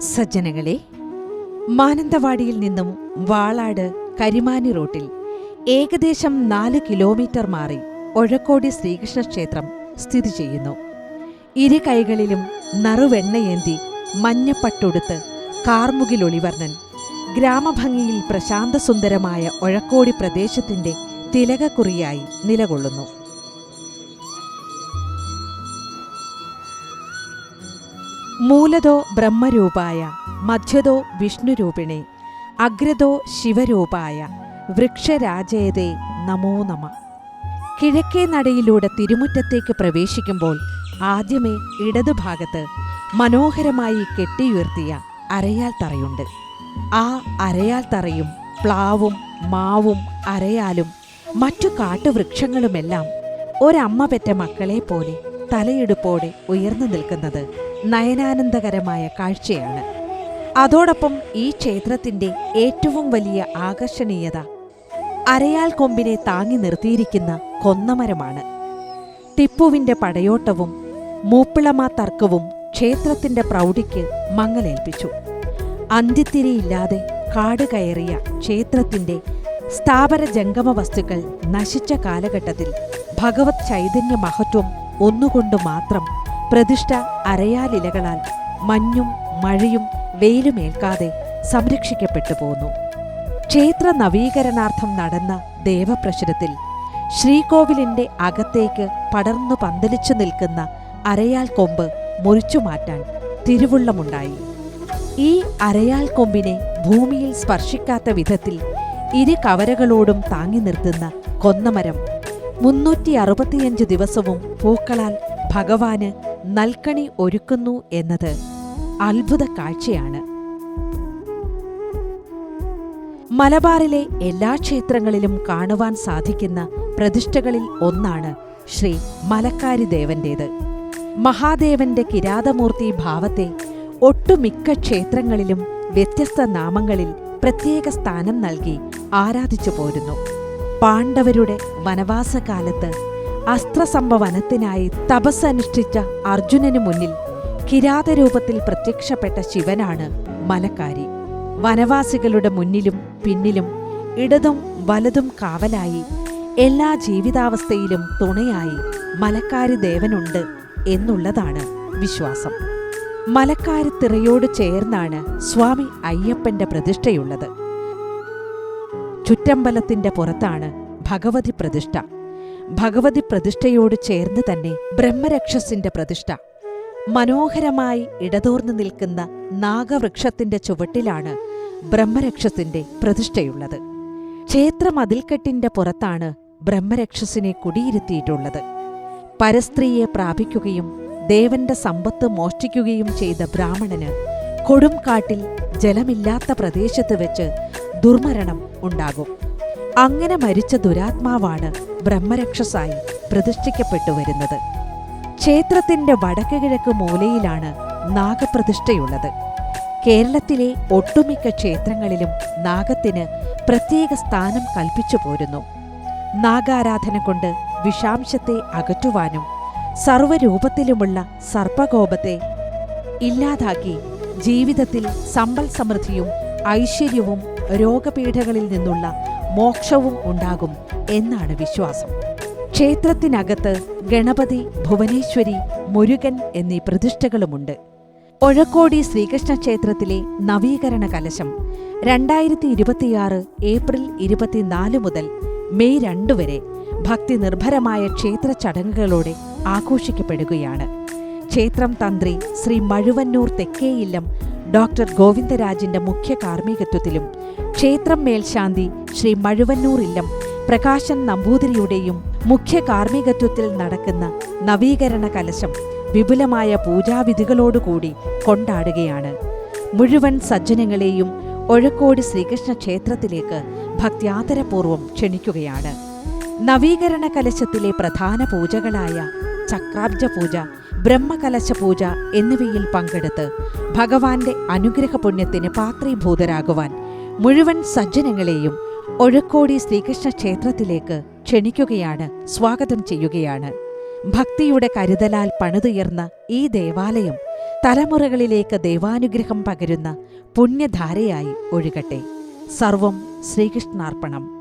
സജ്ജനങ്ങളെ മാനന്തവാടിയിൽ നിന്നും വാളാട് കരിമാനി റൂട്ടിൽ ഏകദേശം നാല് കിലോമീറ്റർ മാറി ഒഴക്കോടി ശ്രീകൃഷ്ണ ക്ഷേത്രം സ്ഥിതി ചെയ്യുന്നു. ഇരു കൈകളിലും നറുവെണ്ണയേന്തി മഞ്ഞപ്പട്ടുടുത്ത് കാർമുകിലൊളിവർണൻ ഗ്രാമഭംഗിയിൽ പ്രശാന്തസുന്ദരമായ ഒഴക്കോടി പ്രദേശത്തിന്റെ തിലകക്കുറിയായി നിലകൊള്ളുന്നു. മൂലതോ ബ്രഹ്മരൂപായ മധ്യതോ വിഷ്ണുരൂപിണി അഗ്രതോ ശിവരൂപായ വൃക്ഷരാജയതേ നമോ നമ. കിഴക്കേ നടയിലൂടെ തിരുമുറ്റത്തേക്ക് പ്രവേശിക്കുമ്പോൾ ആദ്യമേ ഇടതുഭാഗത്ത് മനോഹരമായി കെട്ടിയുയർത്തിയ അരയാൽ തറയുണ്ട്. ആ അരയാൽ തറയും പ്ലാവും മാവും അരയാലും മറ്റു കാട്ടുവൃക്ഷങ്ങളുമെല്ലാം ഒരമ്മ പെറ്റ മക്കളെ പോലെ തലയെടുപ്പോടെ ഉയർന്നു നിൽക്കുന്നത് നയനാനന്ദകരമായ കാഴ്ചയാണ്. അതോടൊപ്പം ഈ ക്ഷേത്രത്തിന്റെ ഏറ്റവും വലിയ ആകർഷണീയത അരയാൽ കൊമ്പിനെ താങ്ങി നിർത്തിയിരിക്കുന്ന കൊന്നമരമാണ്. ടിപ്പുവിന്റെ പടയോട്ടവും മൂപ്പിളമാ തർക്കവും ക്ഷേത്രത്തിന്റെ പ്രൗഢിക്ക് മങ്ങലേൽപ്പിച്ചു. അന്ത്യത്തിരിയില്ലാതെ കാട് കയറിയ ക്ഷേത്രത്തിന്റെ സ്ഥാപന ജംഗമ വസ്തുക്കൾ നശിച്ച കാലഘട്ടത്തിൽ ഭഗവത് ചൈതന്യ മഹത്വം ഒന്നുകൊണ്ട് മാത്രം പ്രതിഷ്ഠ അരയാലിലകളാൽ മഞ്ഞും മഴയും വെയിലുമേൽക്കാതെ സംരക്ഷിക്കപ്പെട്ടു പോന്നു. ക്ഷേത്ര നവീകരണാർത്ഥം നടന്ന ദേവപ്രശ്നത്തിൽ ശ്രീകോവിലിന്റെ അകത്തേക്ക് പടർന്നു പന്തലിച്ചു നിൽക്കുന്ന അരയാൽ കൊമ്പ് മുറിച്ചുമാറ്റാൻ തിരുവുള്ളമുണ്ടായി. ഈ അരയാൽ കൊമ്പിനെ ഭൂമിയിൽ സ്പർശിക്കാത്ത വിധത്തിൽ ഇരു കവരകളോടും താങ്ങി നിർത്തുന്ന കൊന്നമരം മുന്നൂറ്റി അറുപത്തിയഞ്ച് ദിവസവും പൂക്കളാൽ ഭഗവാന് നൽകണി ഒരുക്കുന്നു എന്നത് അത്ഭുത കാഴ്ചയാണ്. മലബാറിലെ എല്ലാ ക്ഷേത്രങ്ങളിലും കാണുവാൻ സാധിക്കുന്ന പ്രതിഷ്ഠകളിൽ ഒന്നാണ് ശ്രീ മലക്കാരി ദേവന്റേത് മഹാദേവന്റെ കിരാതമൂർത്തി ഭാവത്തെ ഒട്ടുമിക്ക ക്ഷേത്രങ്ങളിലും വ്യത്യസ്ത നാമങ്ങളിൽ പ്രത്യേക സ്ഥാനം നൽകി ആരാധിച്ചു പോരുന്നു പാണ്ഡവരുടെ വനവാസകാലത്ത് അസ്ത്രസംഭവനത്തിനായി തപസ്സനുഷ്ഠിച്ച അർജുനനു മുന്നിൽ കിരാതരൂപത്തിൽ പ്രത്യക്ഷപ്പെട്ട ശിവനാണ് മലക്കാരി. വനവാസികളുടെ മുന്നിലും പിന്നിലും ഇടതും വലതും കാവലായി എല്ലാ ജീവിതാവസ്ഥയിലും തുണയായി മലക്കാരി ദേവനുണ്ട് എന്നുള്ളതാണ് വിശ്വാസം. മലക്കാരി തിറയോട് ചേർന്നാണ് സ്വാമി അയ്യപ്പന്റെ പ്രതിഷ്ഠയുള്ളത്. ചുറ്റമ്പലത്തിന്റെ പുറത്താണ് ഭഗവതി പ്രതിഷ്ഠ. ഭഗവതി പ്രതിഷ്ഠയോട് ചേർന്ന് തന്നെ ബ്രഹ്മരക്ഷസിന്റെ പ്രതിഷ്ഠ. മനോഹരമായി ഇടതൂർന്നു നിൽക്കുന്ന നാഗവൃക്ഷത്തിന്റെ ചുവട്ടിലാണ് ബ്രഹ്മരക്ഷസിന്റെ പ്രതിഷ്ഠയുള്ളത്. ക്ഷേത്ര മതിൽക്കെട്ടിന്റെ പുറത്താണ് ബ്രഹ്മരക്ഷസിനെ കുടിയിരുത്തിയിട്ടുള്ളത്. പരസ്ത്രീയെ പ്രാപിക്കുകയും ദേവന്റെ സമ്പത്ത് മോഷ്ടിക്കുകയും ചെയ്ത ബ്രാഹ്മണന് കൊടുംകാട്ടിൽ ജലമില്ലാത്ത പ്രദേശത്ത് വെച്ച് ദുർമരണം ഉണ്ടാകും. അങ്ങനെ മരിച്ച ദുരാത്മാവാണ് ബ്രഹ്മരക്ഷസായി പ്രതിഷ്ഠിക്കപ്പെട്ടു വരുന്നത്. ക്ഷേത്രത്തിന്റെ വടക്ക് കിഴക്ക് മൂലയിലാണ് നാഗപ്രതിഷ്ഠയുള്ളത്. കേരളത്തിലെ ഒട്ടുമിക്ക ക്ഷേത്രങ്ങളിലും നാഗത്തിന് പ്രത്യേക സ്ഥാനം കൽപ്പിച്ചു പോരുന്നു. നാഗാരാധന കൊണ്ട് വിഷാംശത്തെ അകറ്റുവാനും സർവരൂപത്തിലുമുള്ള സർപ്പകോപത്തെ ഇല്ലാതാക്കി ജീവിതത്തിൽ സമ്പൽ സമൃദ്ധിയും ഐശ്വര്യവും രോഗപീഠകളിൽ നിന്നുള്ള മോക്ഷവും ഉണ്ടാകും എന്നാണ് വിശ്വാസം. ക്ഷേത്രത്തിനകത്ത് ഗണപതി ഭുവനേശ്വരി മുരുകൻ എന്നീ പ്രതിഷ്ഠകളുമുണ്ട്. ഒഴക്കോടി ശ്രീകൃഷ്ണ ക്ഷേത്രത്തിലെ നവീകരണ കലശം രണ്ടായിരത്തി ഇരുപത്തിയാറ് ഏപ്രിൽ ഇരുപത്തിനാല് മുതൽ മെയ് രണ്ട് വരെ ഭക്തി നിർഭരമായ ക്ഷേത്ര ചടങ്ങുകളോടെ ആഘോഷിക്കപ്പെടുകയാണ്. ക്ഷേത്രം തന്ത്രി ശ്രീ മഴുവന്നൂർ തെക്കേയില്ലം ഡോക്ടർ ഗോവിന്ദരാജിന്റെ മുഖ്യ കാർമ്മികത്വത്തിലും ക്ഷേത്രം മേൽശാന്തി ശ്രീ മഴുവന്നൂർ ഇല്ലം പ്രകാശൻ നമ്പൂതിരിയുടെയും മുഖ്യ കാർമ്മികത്വത്തിൽ നടക്കുന്ന നവീകരണ കലശം വിപുലമായ പൂജാവിധികളോടുകൂടി കൊണ്ടാടുകയാണ്. മുഴുവൻ സജ്ജനങ്ങളെയും ഒഴക്കോട് ശ്രീകൃഷ്ണ ക്ഷേത്രത്തിലേക്ക് ഭക്ത്യാദരപൂർവം ക്ഷണിക്കുകയാണ്. നവീകരണ കലശത്തിലെ പ്രധാന പൂജകളായ ചക്രാബ്ജ പൂജ ബ്രഹ്മകലശ പൂജ എന്നിവയിൽ പങ്കെടുത്ത് ഭഗവാന്റെ അനുഗ്രഹ പുണ്യത്തിന് പാത്രീഭൂതരാകുവാൻ മുഴുവൻ സജ്ജനങ്ങളെയും ഒഴക്കോടി ശ്രീകൃഷ്ണ ക്ഷേത്രത്തിലേക്ക് ക്ഷണിക്കുകയാണ് സ്വാഗതം ചെയ്യുകയാണ്. ഭക്തിയുടെ കരുതലാൽ പണിതുയർന്ന ഈ ദേവാലയം തലമുറകളിലേക്ക് ദൈവാനുഗ്രഹം പകരുന്ന പുണ്യധാരയായി ഒഴുകട്ടെ. സർവം ശ്രീകൃഷ്ണാർപ്പണം.